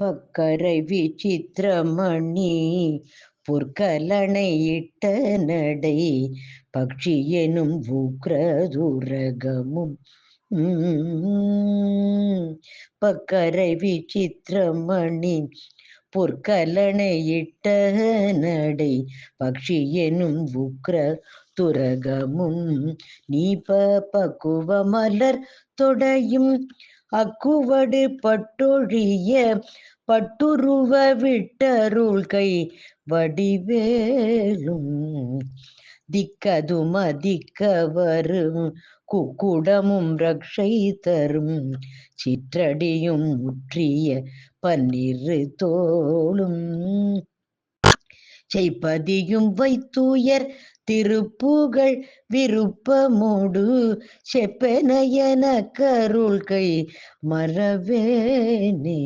பக்கரை விசித்திரமணி பொற்கலனை இட்ட நடை பக்ஷி எனும் உக்ரதுரகமும். பக்கரை விசித்திரமணி பொற்கலனை இட்ட நடை பக்ஷி எனும் உக்ர துரகமும் நீப பக்குவ மலர் தொடையும் அக்குவடு பட்டொழிய பட்டுருவ விட்டருள்கை வடிவேலும் திக்கதும் அதிக்கவரும் குக்குடமும் ரக்ஷை தரும் சிற்றடியும் முற்றிய பன்னிரு தோளும் செய்ப்பதியும் வைத்துயர் திருப்புகழ் விருப்பமோடு செப்பனையன கருள்கை மறவேனே.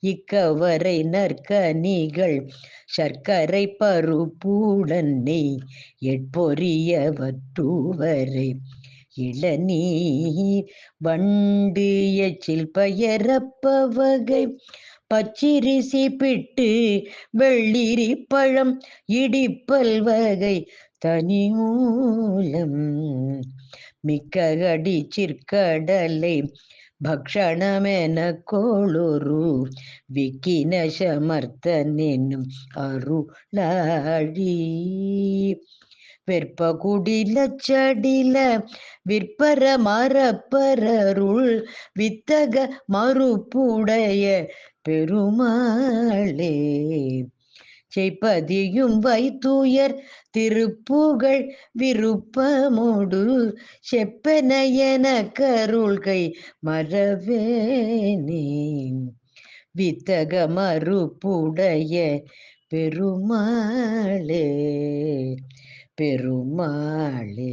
இக்கவரை நற்கனிகள் சர்க்கரை பருப்புடன் எட்பொரியவற்றுவரை எட்பொரிய இளநீர் வண்டு எச்சில் பயரப்பவகை பச்சிரிசி பிட்டு வெள்ளிரி பழம் இடிப்பல் வகை தனி மூலம் மிக்க அடி சிற்கடலை பக்ஷணமென கோளொரு. விக்கின சமர்த்தனென்னும் அருளாழி வெற்ப குடில சடில விற்பர மரப்பரருள் வித்தக மறுப்புடைய பெருமாளே. செய்ப்பதியும் வைத்துயர் திருப்புகழ் விருப்பமோடு செப்பனையன கருள்கை மறவேனே. வித்தக மறுப்புடைய பெருமாளே. பெருமாளே.